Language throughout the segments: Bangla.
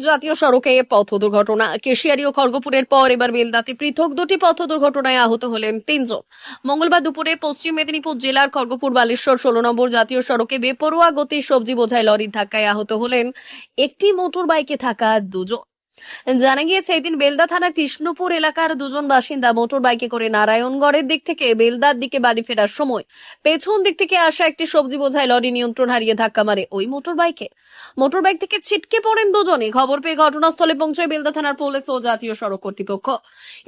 জাতীয় সড়কে পথ দুর্ঘটনা। কেশিয়ারি ও খড়গপুরের পর এবার বেলদাতে পৃথক দুটি পথ দুর্ঘটনায় আহত হলেন তিনজন। মঙ্গলবার দুপুরে পশ্চিম মেদিনীপুর জেলার খড়গপুর, বালেশ্বর, ষোলো নম্বর জাতীয় সড়কে বেপরোয়া গতি সবজি বোঝায় লরির ধাক্কায় আহত হলেন একটি মোটর বাইকে থাকা দুজন। জানা গিয়েছে, এদিন বেলদা থানার কৃষ্ণপুর এলাকার দুজন বাসিন্দা মোটর বাইকে করে নারায়ণগড়ের দিক থেকে বেলদার দিকে বাড়ি ফেরার সময় পেছন দিক থেকে আসা একটি সবজি বোঝাই লরি নিয়ন্ত্রণ হারিয়ে ধাক্কা মারে ওই মোটর বাইকে মোটর বাইক থেকে ছিটকে পড়েন দুজনে খবর পেয়ে ঘটনাস্থলে পৌঁছয় বেলদা থানার পুলিশ ও জাতীয় সড়ক কর্তৃপক্ষ।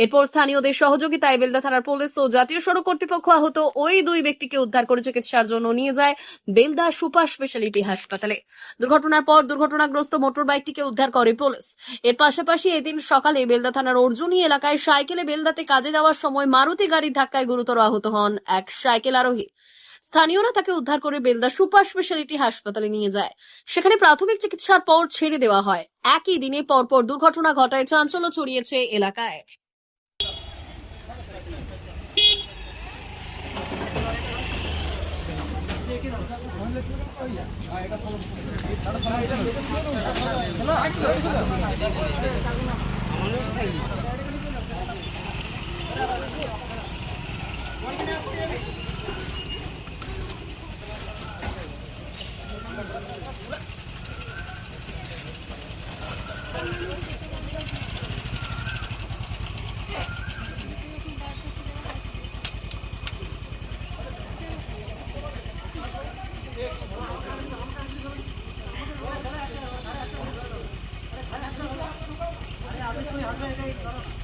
এরপর স্থানীয়দের সহযোগিতায় বেলদা থানার পুলিশ ও জাতীয় সড়ক কর্তৃপক্ষ আহত ওই দুই ব্যক্তিকে উদ্ধার করে চিকিৎসার জন্য নিয়ে যায় বেলদা সুপার স্পেশালিটি হাসপাতালে। দুর্ঘটনার পর দুর্ঘটনাগ্রস্ত মোটর বাইকটিকে উদ্ধার করে পুলিশ। এর পাশাপাশি এদিন সকালে বেলদা থানার অর্জুনী এলাকায় সাইকেলে বেলদাতে কাজে যাওয়ার সময় মারুতি গাড়ির ধাক্কায় গুরুতর আহত হন এক সাইকেল আরোহী। স্থানীয়রা তাকে উদ্ধার করে বেলদা সুপার স্পেশালিটি হাসপাতালে নিয়ে যায়। সেখানে প্রাথমিক চিকিৎসার পর ছেড়ে দেওয়া হয়। একই দিনে পরপর দুর্ঘটনা ঘটায়, চাঞ্চল্য ছড়িয়েছে এলাকায়। না 两个人在一起